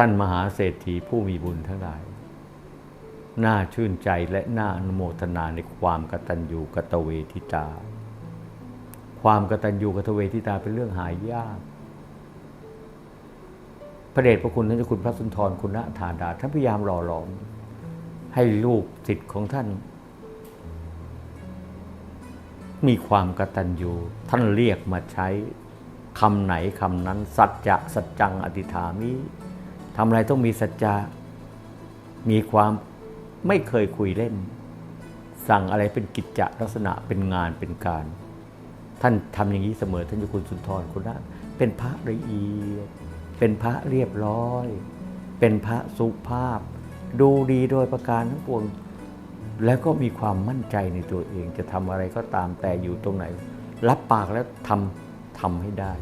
ท่านมหาเศรษฐีผู้มีบุญทั้งหลาย น่าชื่นใจและน่าอนุโมทนาในความกตัญญูกตเวทิตา ความกตัญญูกตเวทิตาเป็นเรื่องหายาก พระเดชพระคุณท่านเจ้าคุณพระสุนทรคุณธาดาท่านพยายามหล่อหลอม ให้ลูกศิษย์ของท่าน มีความกตัญญูท่านเรียกมาใช้คำไหนคำนั้น สัจจะสัจจังอธิษฐามิ ทำอะไรต้องมีสัจจะมีความไม่เคยคุยเล่น สั่งอะไรเป็นกิจจะลักษณะเป็นงานเป็นการ ท่านทำอย่างนี้เสมอท่านเจ้าคุณสุนทรคุณนะเป็นพระละเอียด เป็นพระเรียบร้อย เป็นพระสุภาพ ดูดีโดยประการทั้งปวง แล้วก็มีความมั่นใจในตัวเองจะทำอะไรก็ตามแต่อยู่ตรงไหน รับปากแล้วทำทำให้ได้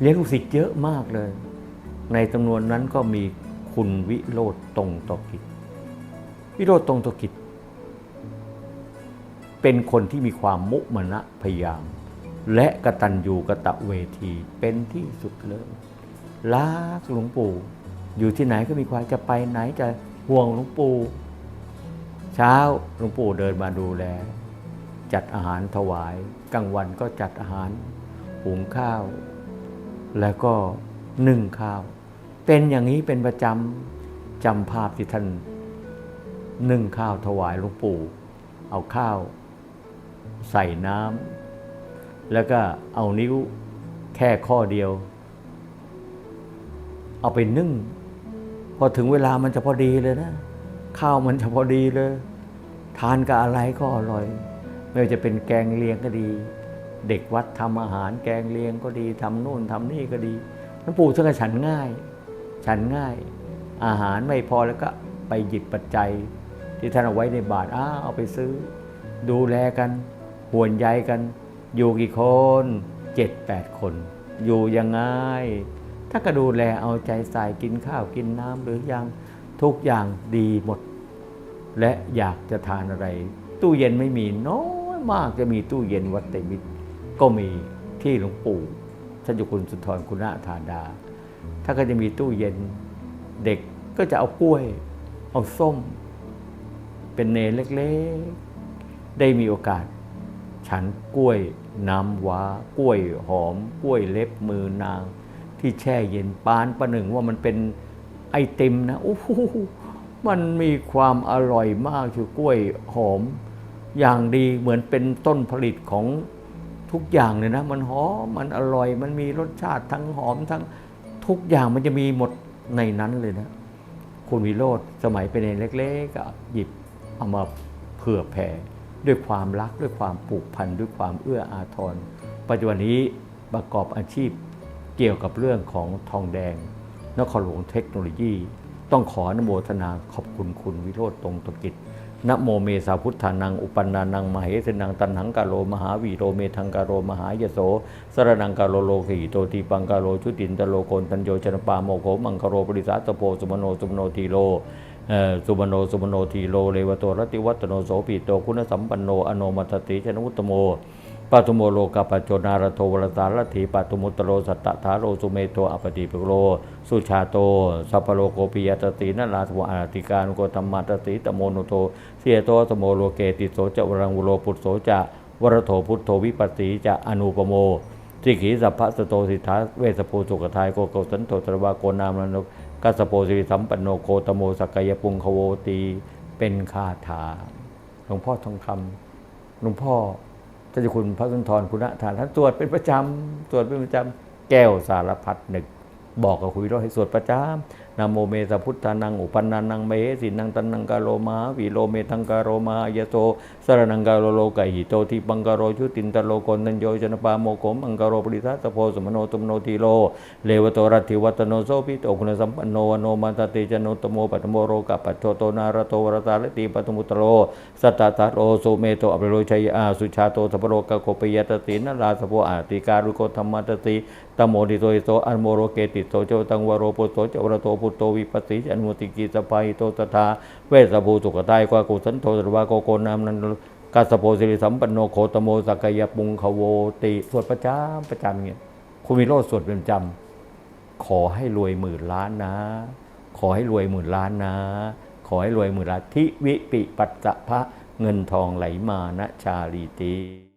เลี้ยงลูกศิษย์เยอะมากเลย ในจำนวนนั้นก็มีคุณวิโรธตรงตกิจ วิโรธตรงตกิจ เป็นคนที่มีความมุมนะพยายาม และกระตัญญูกะตะเวทีเป็นที่สุดเลยรักหลวงปู่อยู่ที่ไหนก็มีความจะไปไหนจะห่วงหลวงปู่เช้าหลวงปู่เดินมาดูแล จัดอาหารถวายกลางวันก็จัดอาหารหุงข้าว แล้วก็นึ่งข้าว เป็นอย่างนี้เป็นประจำจำภาพที่ท่านนึ่งข้าวถวายหลวงปู่ เอาข้าว ใส่น้ำแล้วก็เอานิ้วแค่ข้อเดียว เอาไปนึ่ง พอถึงเวลามันจะพอดีเลยนะ ข้าวมันจะพอดีเลย ทานกับอะไรก็อร่อย ไม่ว่าจะเป็นแกงเลียงก็ดี เด็กวัดทำอาหารแกงเลียงก็ดีทำนู่นทำนี่ก็ดีหลวงปู่ท่านก็ฉันง่าย ฉันง่าย อาหารไม่พอแล้วก็ไปหยิบปัจจัย ที่ท่านเอาไว้ในบาทอ้าเอาไปซื้อ ดูแลกันห่วงใยกัน อยู่กี่คนเจ็ดแปดคน อยู่ยังไงถ้าก็ดูแลเอาใจใส่กินข้าวกินน้ำหรือยังทุกอย่างดีหมด และอยากจะทานอะไร ตู้เย็นไม่มีน้อยมากจะมีตู้เย็นวัดเตมิตรก็มีที่หลวงปู่ท่านจุคุณสุนทรคุณาธาดา ถ้าก็จะมีตู้เย็น เด็กก็จะเอากล้วย เอาส้ม เป็นเนเล็กๆ ได้มีโอกาส ฉันกล้วยน้ำว้ากล้วยหอม กล้วยเล็บมือนาง ที่แช่เย็นปานประหนึ่งว่ามันเป็นไอติมนะโอ้โหมันมีความอร่อยมากคือกล้วยหอม อย่างดีเหมือนเป็นต้นผลิตของทุกอย่างเลยนะ มันหอมมันอร่อยมันมีรสชาติทั้งหอมทั้ง ทุกอย่างมันจะมีหมดในนั้นเลยนะ คุณวิโรธสมัยเป็นเล็กๆก็หยิบเอามาเผื่อแผ่ด้วยความรักด้วยความผูกพันด้วยความเอื้ออาทร ปัจจุบันนี้ประกอบอาชีพเกี่ยวกับเรื่องของทองแดงนครหลวงเทคโนโลยี ต้องขออนโมทนาขอบคุณคุณวิโรธตรงตกิจ นะโมเมสาพุทธานัง อุปันนานังมเหสนังตันหังกาโลมหาวีโรเมทังกาโรมหายโสสรนังกาโลโลขีโตติปังกาโลชุตินตโลโกนทันโยชนปาโมโขมังคโรปริสาสโพสุมโนสุมโนทีโลสุมโนสุมโนทีโลเลวโตรติวัตโนโสปิโตคุณสัมปันโนอโนมัตติชนวุตโม ปัตุโมโลกาปโจนารโทวรสารถีปัตุมุตโลสัตตถาโรสุเมโตอปติปโลสุชาโตสัพโลโกปิยตตินัลาทวอาติการโกธรรมาตติตโมโนโทเสียโตสโมโลเกติโสจะวรังวุโลปุตโสจะวรโทพุทโธวิปัสสีจะอนุปโมสิขีสัพพะสโตสิทธาเวสภูสุกทายโกโกสันโตตรวาโกนามนกกัสโปสิสัมปันโนโคตโมสกยปุงคโวตีเป็นคาถาหลวงพ่อทองคำหลวงพ่อ เจ้าคุณพระสุนทรคุณธานท่านตรวจเป็นประจำตรวจเป็นประจำแก้วสารพัดหนึ่งบอกกับคุยร้อยให้สวดประจำนะโมเมสพุทธานังอุปันนานังเมสินังตันนังกาโลมาวิโลเมทังกาโรมายโตสรนังกาโลโลกหิโตทิปังกาโรชุตินตโลกนัญโยชนปาโมโกมังกาโรปริทัสโพสมโนตุมโนทีโลเลวโตรัติวัตโนโสปิโตคุณสัมปันโนวโนมันตติจโนตโมปัตโมโรกัปปัจโตโตนารโตวรตาลติปัตมุตโรสัตตตาโรโสเมโตอภิโรชัยอาสุชาโตสัพโรกโคปยตตินราสโพอาติการุโกธรรมตติตโมดิโตโตอันโมโรเกติโตเจตังวโรปุโตเจวรโตพุโตวิปัสสิอนุติกิสปายโตตถาเวสภูสุขตายกวากุสันโตสวาโกโกนามนันกัสโปสิริสัมปันโนโคตโมสักยปุงขโวติสวดประจำประจำเงี้ยคุณมีโรธสวดเป็นประจำขอให้รวยหมื่นล้านนะ ขอให้รวยหมื่นล้านนะ ขอให้รวยหมื่นล้านทิวิปิปัสสะพะเงินทองไหลมานะชาลีตี